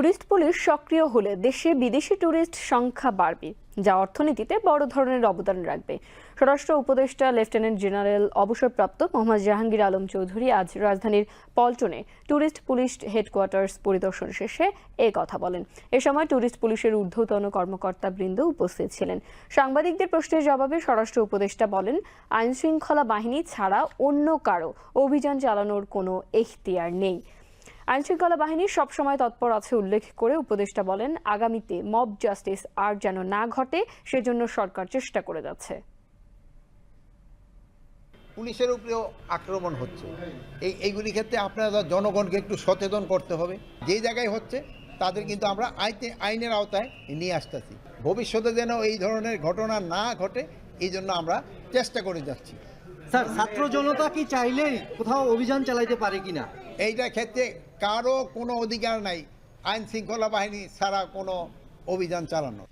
Tourist police সক্রিয় হলে দেশে বিদেশি ট্যুরিস্ট সংখ্যা বাড়বে, যা অর্থনীতিতে বড় ধরনের অবদান রাখবে। স্বরাষ্ট্র উপদেষ্টা লেফটেন্যান্ট জেনারেল অবসরপ্রাপ্ত মোহাম্মদ জাহাঙ্গীর আলম চৌধুরী আজ রাজধানীর পল্টনে ট্যুরিস্ট পুলিশ হেডকোয়ার্টার্স পরিদর্শন শেষে এ কথা বলেন। এ সময় ট্যুরিস্ট পুলিশের ঊর্ধ্বতন কর্মকর্তা বৃন্দ উপস্থিত ছিলেন। সাংবাদিকদের প্রশ্নের জবাবে স্বরাষ্ট্র উপদেষ্টা বলেন আইন শৃঙ্খলা বাহিনী ছাড়া অন্য কারও অভিযান চালানোর কোনো এখতিয়ার নেই। আইনশৃঙ্খলা বাহিনী সবসময় তৎপর আছে উল্লেখ করে উপদেষ্টা বলেন আগামীতে মব জাস্টিস আর যেন না ঘটে সেজন্য সরকার চেষ্টা করে যাচ্ছে। পুলিশের উপরেও আক্রমণ হচ্ছে। এই এইগুলি ক্ষেত্রে আপনারা জনগণকে একটু সচেতন করতে হবে। যেই জায়গায় হচ্ছে তাদের কিন্তু আমরা আইতে আইনের আওতায় নিয়ে আসতেছি। ভবিষ্যতে যেন এই ধরনের ঘটনা না ঘটে এই জন্য আমরা চেষ্টা করে যাচ্ছি। স্যার ছাত্র জনতা কি চাইলেই কোথাও অভিযান চালাইতে পারে কিনা? এইটা ক্ষেত্রে কারও কোনো অধিকার নাই। আইন শৃঙ্খলা বাহিনী ছাড়া কোনো অভিযান চালানো।